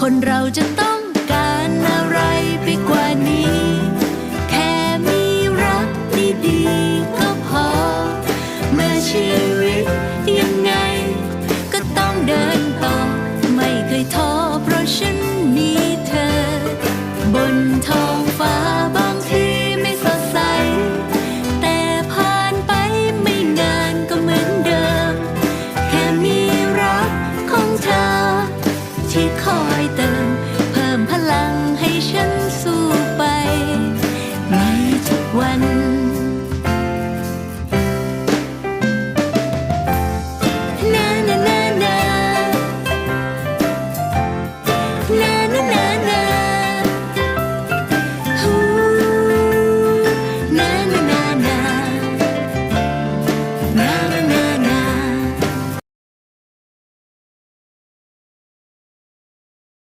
คนเราจะต้องการอะไรไปกว่านี้ แค่มีรักดีๆก็พอ เมื่อชีวิตยังไง ที่คอยเติม